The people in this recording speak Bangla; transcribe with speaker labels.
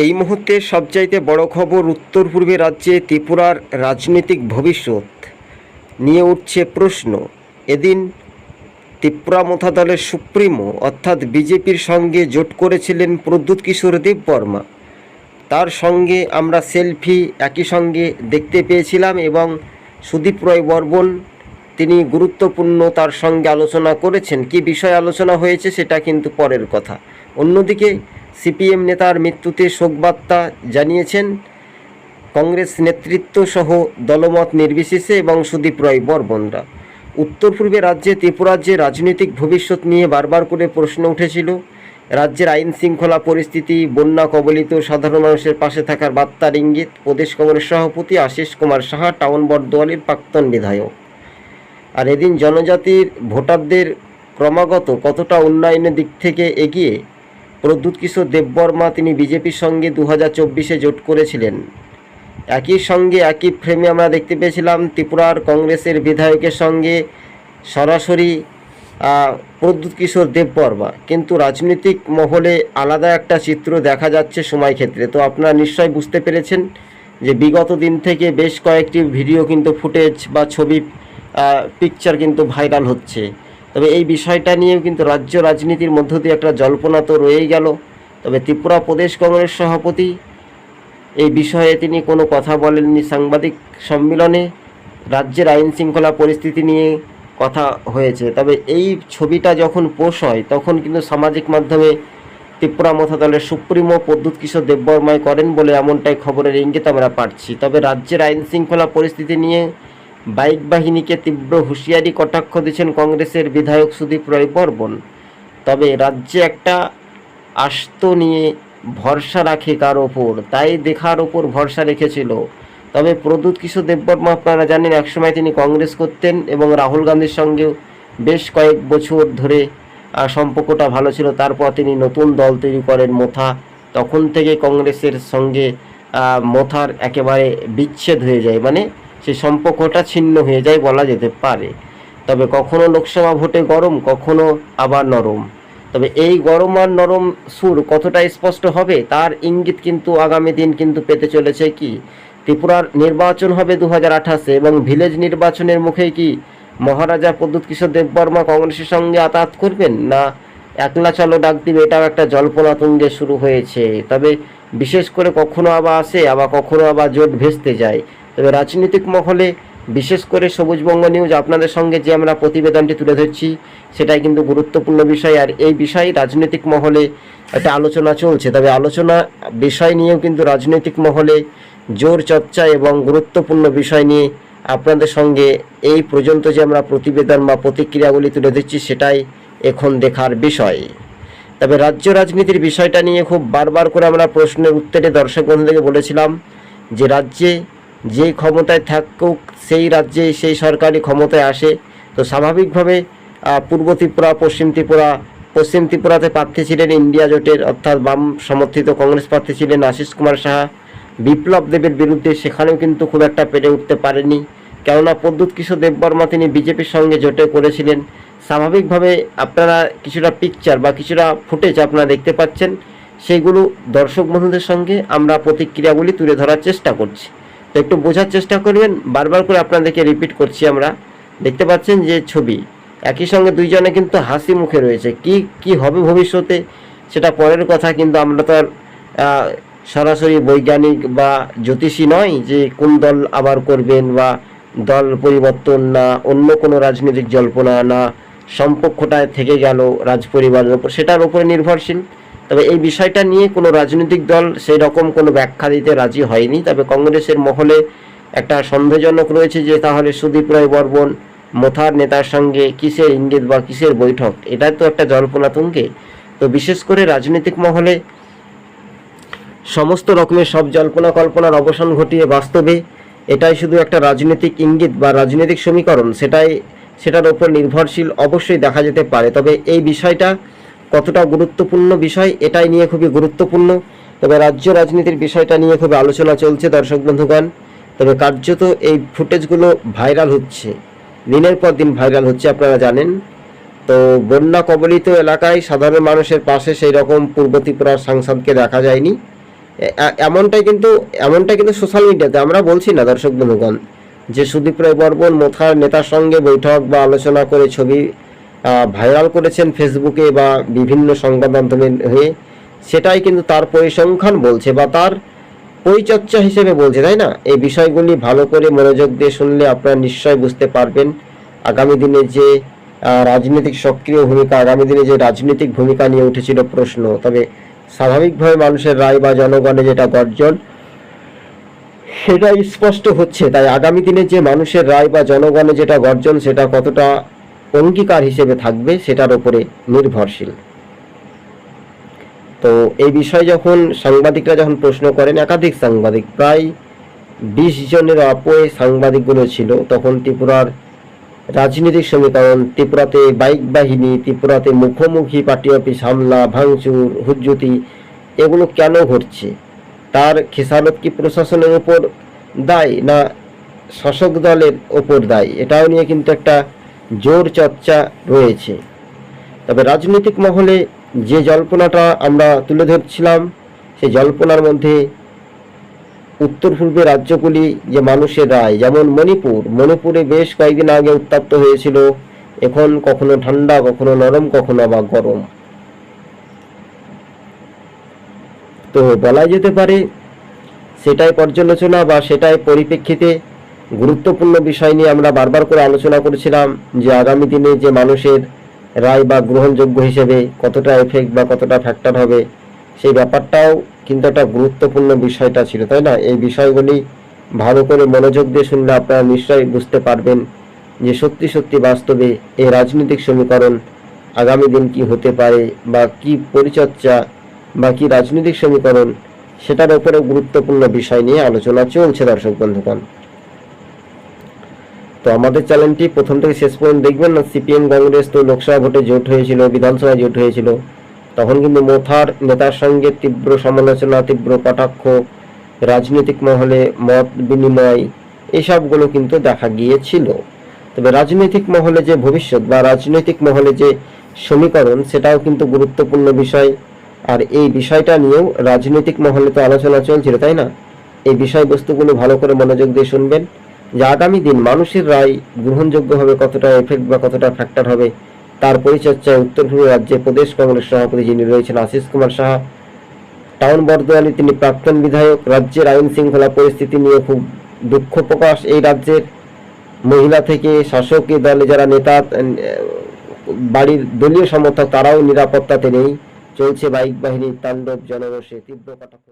Speaker 1: এই মুহূর্তে সবচাইতে বড় খবর উত্তর পূর্বে রাজ্যে ত্রিপুরার রাজনৈতিক ভবিষ্যৎ নিয়ে উঠছে প্রশ্ন। এদিন ত্রিপুরা মথা দলের সুপ্রিমো, অর্থাৎ বিজেপির সঙ্গে জোট করেছিলেন প্রদ্যুৎ কিশোর দেব বর্মা। তার সঙ্গে আমরা সেলফি একই সঙ্গে দেখতে পেয়েছিলাম এবং সুদীপ রয় বর্মন, তিনি গুরুত্বপূর্ণ তার সঙ্গে আলোচনা করেছেন। কি বিষয়ে আলোচনা হয়েছে সেটা কিন্তু পরের কথা। অন্যদিকে সিপিএম নেতার মৃত্যুতে শোকবার্তা জানিয়েছেন কংগ্রেস নেতৃত্ব সহ দলমত নির্বিশেষে এবং সুদীপ রয় বর্মনরা উত্তর পূর্বে রাজ্যে, ত্রিপুরাজ্যে রাজনৈতিক ভবিষ্যৎ নিয়ে বারবার করে প্রশ্ন উঠেছিল। রাজ্যের আইন শৃঙ্খলা পরিস্থিতি, বন্যা কবলিত সাধারণ মানুষের পাশে থাকার বার্তার ইঙ্গিত প্রদেশ কংগ্রেস সভাপতি আশিস কুমার সাহা, টাউন বর্দোয়ালির প্রাক্তন বিধায়ক। আর এদিন জনজাতির ভোটারদের ক্রমাগত কতটা উন্নয়নের দিক থেকে এগিয়ে প্রদ্যুৎ কিশোর দেববর্মা তিনি বিজেপির সঙ্গে দু হাজার চব্বিশে জোট করেছিলেন। একই সঙ্গে একই ফ্রেমে আমরা দেখতে পেয়েছিলাম ত্রিপুরার কংগ্রেসের বিধায়কের সঙ্গে সরাসরি আহ, প্রদ্যুৎ কিশোর দেববর্মা। কিন্তু রাজনৈতিক মহলে আলাদা একটা চিত্র দেখা যাচ্ছে সময় ক্ষেত্রে। তো আপনারা নিশ্চয় বুঝতে পেরেছেন যে বিগত দিন থেকে বেশ কয়েকটি ভিডিও কিন্তু ফুটেজ বা ছবি পিকচার কিন্তু ভাইরাল হচ্ছে। তবে এই বিষয়টা নিয়েও কিন্তু রাজ্য রাজনীতির মধ্য দিয়ে একটা জল্পনা তো রয়েই গেল। তবে ত্রিপুরা প্রদেশ কংগ্রেস সভাপতি এই বিষয়ে তিনি কোনো কথা বলেননি সাংবাদিক সম্মেলনে। রাজ্যের আইন শৃঙ্খলা পরিস্থিতি নিয়ে কথা হয়েছে। তবে এই ছবিটা যখন পোষ হয়, তখন কিন্তু সামাজিক মাধ্যমে ত্রিপুরা মথা দলের সুপ্রিমো প্রদ্যুৎ কিশোর দেববর্মায় করেন বলে এমনটাই খবরের ইঙ্গিত আমরা পাচ্ছি। তবে রাজ্যের আইন শৃঙ্খলা পরিস্থিতি নিয়ে বাইক বাহিনীকে তীব্র হুঁশিয়ারি কটাক্ষ দিচ্ছেন কংগ্রেসের বিধায়ক সুদীপ রয় বর্মন। তবে রাজ্যে একটা আস্ত নিয়ে ভরসা রাখে কার ওপর? তাই দেখার ওপর ভরসা রেখেছিল। তবে প্রদ্যুৎ কিশোর দেববর্মা আপনারা জানেন, একসময় তিনি কংগ্রেস করতেন এবং রাহুল গান্ধীর সঙ্গেও বেশ কয়েক বছর ধরে সম্পর্কটা ভালো ছিল। তারপর তিনি নতুন দল তৈরি করেন মোথা। তখন থেকে কংগ্রেসের সঙ্গে মোথার একেবারে বিচ্ছেদ হয়ে যায়। মানে সেই সম্পর্কটা ছিন্ন হয়ে যায় বলা যেতে পারে। তবে কখনো লোকসভা ভোটে গরম, কখনো আবার নরম। তবে এই গরম আর নরম সুর কতটা স্পষ্ট হবে তার ইঙ্গিত কিন্তু আগামী দিন কিন্তু পেতে চলেছে কি? ত্রিপুরার নির্বাচন হবে দু হাজার আঠাশে এবং ভিলেজ নির্বাচনের মুখে কি মহারাজা প্রদ্যুৎ কিশোর দেববর্মা কংগ্রেসের সঙ্গে আতাত করবেন? না, একলা চলো ডাক দিবে, এটাও একটা জল্পনা তুঙ্গে শুরু হয়েছে। তবে বিশেষ করে কখনো আবার আসে, আবার কখনো আবার জোট ভেস্তে যায়। তবে রাজনৈতিক মহলে বিশেষ করে সবুজবঙ্গ নিউজ আপনাদের সঙ্গে যে আমরা প্রতিবেদনটি তুলে ধরছি, সেটাই কিন্তু গুরুত্বপূর্ণ বিষয়। আর এই বিষয়ে রাজনৈতিক মহলে একটা আলোচনা চলছে। তবে আলোচনা বিষয় নিয়েও কিন্তু রাজনৈতিক মহলে জোর চর্চা এবং গুরুত্বপূর্ণ বিষয় নিয়ে আপনাদের সঙ্গে এই পর্যন্ত যে আমরা প্রতিবেদন বা প্রতিক্রিয়াগুলি তুলে দিচ্ছি সেটাই এখন দেখার বিষয়। তবে রাজ্য রাজনীতির বিষয়টা নিয়ে খুব বারবার করে আমরা প্রশ্নের উত্তরে দর্শক বন্ধুদেরকে বলেছিলাম যে, রাজ্যে যে ক্ষমতায় থাকুক, সেই রাজ্যে সেই সরকারি ক্ষমতায় আসে। তো স্বাভাবিকভাবে পূর্ব ত্রিপুরা, পশ্চিম ত্রিপুরা, পশ্চিম ত্রিপুরাতে প্রার্থী ছিলেন ইন্ডিয়া জোটের, অর্থাৎ বাম সমর্থিত কংগ্রেস প্রার্থী ছিলেন আশিস কুমার সাহা। বিপ্লব দেবের বিরুদ্ধে সেখানেও কিন্তু খুব একটা পেরে উঠতে পারেনি কেননা প্রদ্যুৎ কিশোর দেববর্মা তিনি বিজেপির সঙ্গে জোটে করেছিলেন। স্বাভাবিকভাবে আপনারা কিছুটা পিকচার বা কিছুটা ফুটেজ আপনারা দেখতে পাচ্ছেন। সেইগুলো দর্শক বন্ধুদের সঙ্গে আমরা প্রতিক্রিয়াগুলি তুলে ধরার চেষ্টা করছি। তো একটু বোঝার চেষ্টা করবেন, বারবার করে আপনাদেরকে রিপিট করছি আমরা। দেখতে পাচ্ছেন যে ছবি, একই সঙ্গে দুইজনে কিন্তু হাসি মুখে রয়েছে। কি কি হবে ভবিষ্যতে সেটা পরের কথা, কিন্তু আমরা তো আর সরাসরি বৈজ্ঞানিক বা জ্যোতিষী নয় যে কোন দল আবার করবেন বা দল পরিবর্তন না, অন্য কোনো রাজনৈতিক জল্পনা না সম্পর্কটা থেকে গেল রাজপরিবারের ওপর। সেটার উপরে নির্ভরশীল। তবে এই বিষয়টা নিয়ে কোনো রাজনৈতিক দল সেই রকম কোনো ব্যাখ্যা দিতে রাজি হয়নি। তবে কংগ্রেসের মহলে একটা সন্দেহজনক রয়েছে যে তাহলে সুদীপ রায় বর্মন, মোথার নেতার সঙ্গে কিসের ইঙ্গিত বা কিসের বৈঠক? এটা তো একটা জল্পনা তুঙ্গে। তো বিশেষ করে রাজনৈতিক মহলে সমস্ত রকমের সব জল্পনা কল্পনার অবসান ঘটিয়ে বাস্তবে এটাই শুধু একটা রাজনৈতিক ইঙ্গিত বা রাজনৈতিক সমীকরণ। সেটাই, সেটার উপর নির্ভরশীল অবশ্যই দেখা যেতে পারে। তবে এই বিষয়টা কতটা গুরুত্বপূর্ণ বিষয় এটাই নিয়ে খুবই গুরুত্বপূর্ণ। তবে রাজ্য রাজনীতির বিষয়টা নিয়ে খুবই আলোচনা চলছে দর্শক বন্ধুগণ। তবে কার্যত এই ফুটেজগুলো ভাইরাল হচ্ছে। দিনের পর দিন ভাইরাল হচ্ছে আপনারা জানেন। তো বন্যা কবলিত এলাকায় সাধারণ মানুষের পাশে সেই রকম পূর্ব ত্রিপুরার সাংসদকে দেখা যায়নি। এমনটাই কিন্তু এমনটাই কিন্তু সোশ্যাল মিডিয়াতে আমরা বলছি না দর্শক বন্ধুগণ। যে সুদীপ রায় বর্মন, মোথার নেতার সঙ্গে বৈঠক বা আলোচনা করে ছবি ভাইরাল করেছেন ফেসবুকে বা বিভিন্ন সংবাদ মাধ্যমে হয়ে, সেটাই কিন্তু তার পরিসংখ্যান বলছে বা তার পরিচর্চা হিসেবে বলছে, তাই না? এই বিষয়গুলি ভালো করে মনোযোগ দিয়ে শুনলে আপনারা নিশ্চয় বুঝতে পারবেন। আগামী দিনে যে রাজনৈতিক সক্রিয় ভূমিকা, আগামী দিনে যে রাজনৈতিক ভূমিকা নিয়ে উঠেছিল প্রশ্ন, তবে স্বাভাবিকভাবে মানুষের রায় বা জনগণের যেটা গর্জন সেটা স্পষ্ট হচ্ছে। তাই আগামী দিনে যে মানুষের রায় বা জনগণের যেটা গর্জন, সেটা কতটা অঙ্গীকার হিসেবে থাকবে, সেটার উপরে নির্ভরশীল। তো এই বিষয়ে যখন সাংবাদিকরা যখন প্রশ্ন করেন, একাধিক সাংবাদিক, প্রায় বিশ জনের অপয়ে সাংবাদিকগুলো ছিল, তখন ত্রিপুরার রাজনৈতিক সমীকরণ, ত্রিপুরাতে বাইক বাহিনী, ত্রিপুরাতে মুখোমুখি পার্টি অফিস, হামলা, ভাঙচুর, হুজ্জুতি, এগুলো কেন ঘটছে? তার খেসারত কি প্রশাসনের উপর দায়, না শাসক দলের ওপর দায়? এটাও নিয়ে কিন্তু একটা জোর চর্চা রয়েছে। তবে রাজনৈতিক মহলে যে জল্পনাটা আমরা তুলে ধরছিলাম, সেই জল্পনার মধ্যে উত্তর পূর্বের রাজ্যগুলি যে মানুষের রায়, যেমন মণিপুর, মণিপুরে বেশ কয়েকদিন আগে উত্তপ্ত হয়েছিল, এখন কখনো ঠান্ডা, কখনো নরম, কখনো আবার গরম। তো বলা যেতে পারে, সেটাই পর্যালোচনা বা সেটাই পরিপ্রেক্ষিতে গুরুত্বপূর্ণ বিষয় নিয়ে আমরা বারবার করে আলোচনা করেছিলাম যে আগামী দিনে যে মানুষের রায় বা গ্রহণযোগ্য হিসেবে কতটা এফেক্ট বা কতটা ফ্যাক্টর হবে, সেই ব্যাপারটাও কিন্তু একটা গুরুত্বপূর্ণ বিষয়টা ছিল, তাই না? এই বিষয়গুলি ভালো করে মনোযোগ দিয়ে শুনলে আপনারা নিশ্চয়ই বুঝতে পারবেন যে সত্যি সত্যি বাস্তবে এই রাজনৈতিক সমীকরণ আগামী দিন কি হতে পারে বা কি পরিচর্যা বা কি রাজনৈতিক সমীকরণ সেটার উপরে গুরুত্বপূর্ণ বিষয় নিয়ে আলোচনা চলছে, দর্শক বন্ধুগণ। তো আমাদের চ্যানেলটি প্রথম থেকে শেষ পর্যন্ত দেখবেন না, সিপিএম, কংগ্রেস তো লোকসভা ভোটে জোট হয়েছিল, বিধানসভায় জোট হয়েছিল। তখন কিন্তু মোথার, নেতার সঙ্গে তীব্র সমালোচনা, তীব্র কটাক্ষ, রাজনৈতিক মহলে মত বিনিময়, এসবগুলো কিন্তু দেখা গিয়েছিল। তবে রাজনৈতিক মহলে যে ভবিষ্যৎ বা রাজনৈতিক মহলে যে সমীকরণ, সেটাও কিন্তু গুরুত্বপূর্ণ বিষয়। আর এই বিষয়টা নিয়েও রাজনৈতিক মহলে তো আলোচনা চলছিল, তাই না? এই বিষয়বস্তুগুলো ভালো করে মনোযোগ দিয়ে শুনবেন। যে আগামী দিন মানুষের রায় গ্রহণযোগ্য হবে কতটা এফেক্ট বা কতটা ফ্যাক্টর হবে, তার পরিচর্যায় উত্তর পূর্ব রাজ্যে প্রদেশ কংগ্রেস সভাপতি যিনি রয়েছেন আশিস কুমার সাহা, টাউন বর্দোয়ালি তিনি প্রাক্তন বিধায়ক, রাজ্যের আইন শৃঙ্খলা পরিস্থিতি নিয়ে খুব দুঃখ প্রকাশ এই রাজ্যের। মহিলা থেকে শাসক দলে যারা নেতা বাড়ির দলীয় সমর্থক, তারাও নিরাপত্তাতে নেই। চলছে বাইক বাহিনীর তাণ্ডব জনরোষে তীব্র কটাক্ষ।